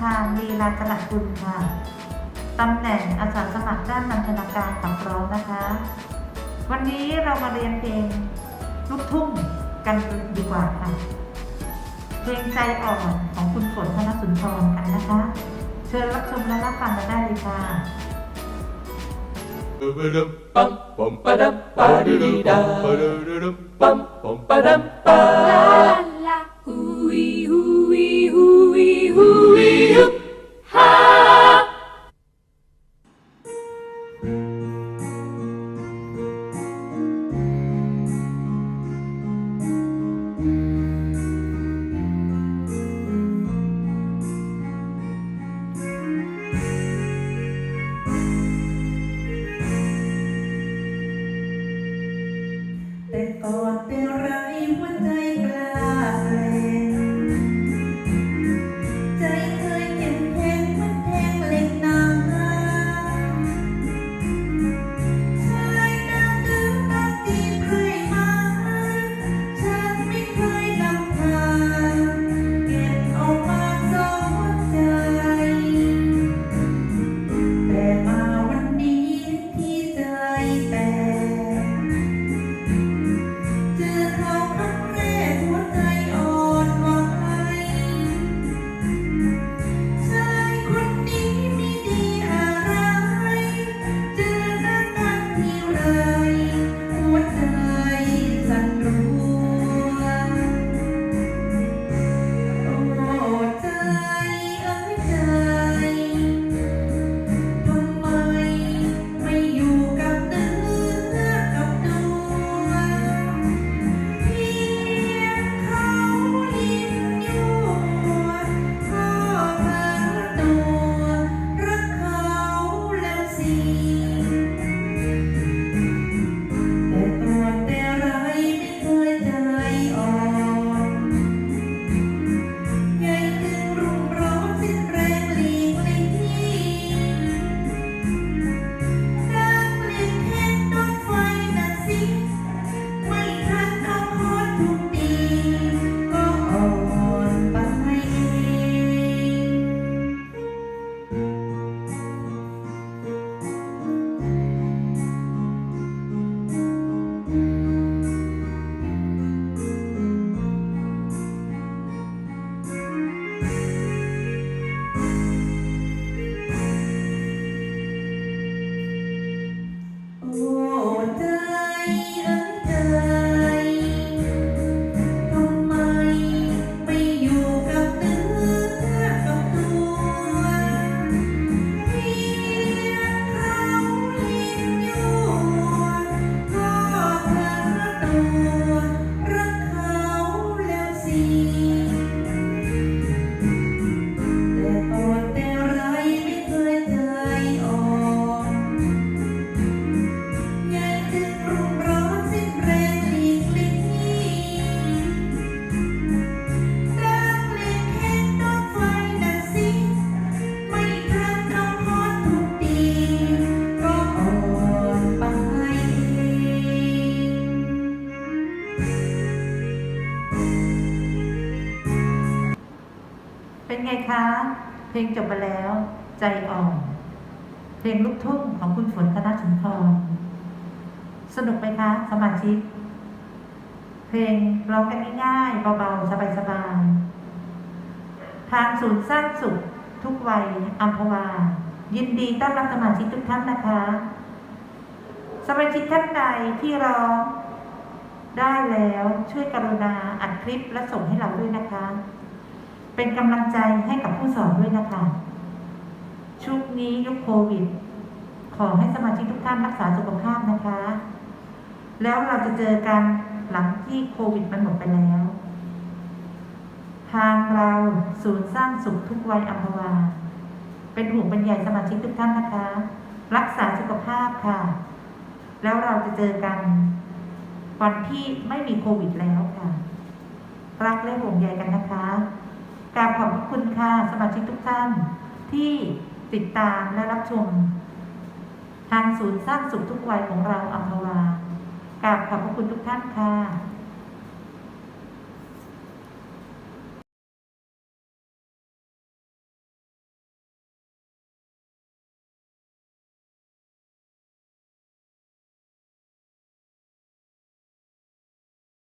จรัสกุลค่ะตำแหน่งอาสาสมัครด้านบรรณาการขับร้องนะคะ วันนี้เรามาเรียนเพลงลูกทุ่งกันดีกว่าค่ะ เพลงใจอ่อนของคุณฝนธนสุนทรกันนะคะ เชิญรับชมและรับฟังกันได้เลยค่ะ Bum bum ba dum ba dee dee da. Bum bum ba dum ba. La la hooey hooey Peppa Pig, Rabbit, แไงคะ เพลงจบไปแล้ว ใจอ่อน เพลงลูกทุ่งของคุณฝนธนสุนทรสนุกไหมคะ สมาชิก เพลงร้องกันง่ายๆเบาๆ สบายๆ ทางศูนย์สร้างสุข ทุกวัยอัมพวา ยินดีต้อนรับสมาชิกทุกท่านนะคะ สมาชิกท่านใดที่ร้องได้แล้วช่วยกรุณาอัดคลิปและส่งให้เราด้วยนะคะ เป็นกำลังใจให้กับผู้สอนด้วยนะคะชุกนี้ยุคโควิด ขอให้สมาชิกทุกท่านรักษาสุขภาพนะคะ แล้วเราจะเจอกันหลังที่โควิดมันหมดไปแล้ว ทางเราศูนย์สร้างสุขทุกวัยอัมพวา เป็นห่วงเป็นใยสมาชิกทุกท่านนะคะ รักษาสุขภาพค่ะ แล้วเราจะเจอกัน วันที่ไม่มีโควิดแล้วค่ะ รักและห่วงใยกันนะคะ กราบขอบพระคุณค่ะสมาชิกทุกท่าน ที่ติดตามและรับชม ทางศูนย์สร้างสุขทุกวัยของเราอัมพวากราบขอบพระคุณทุกท่านค่ะ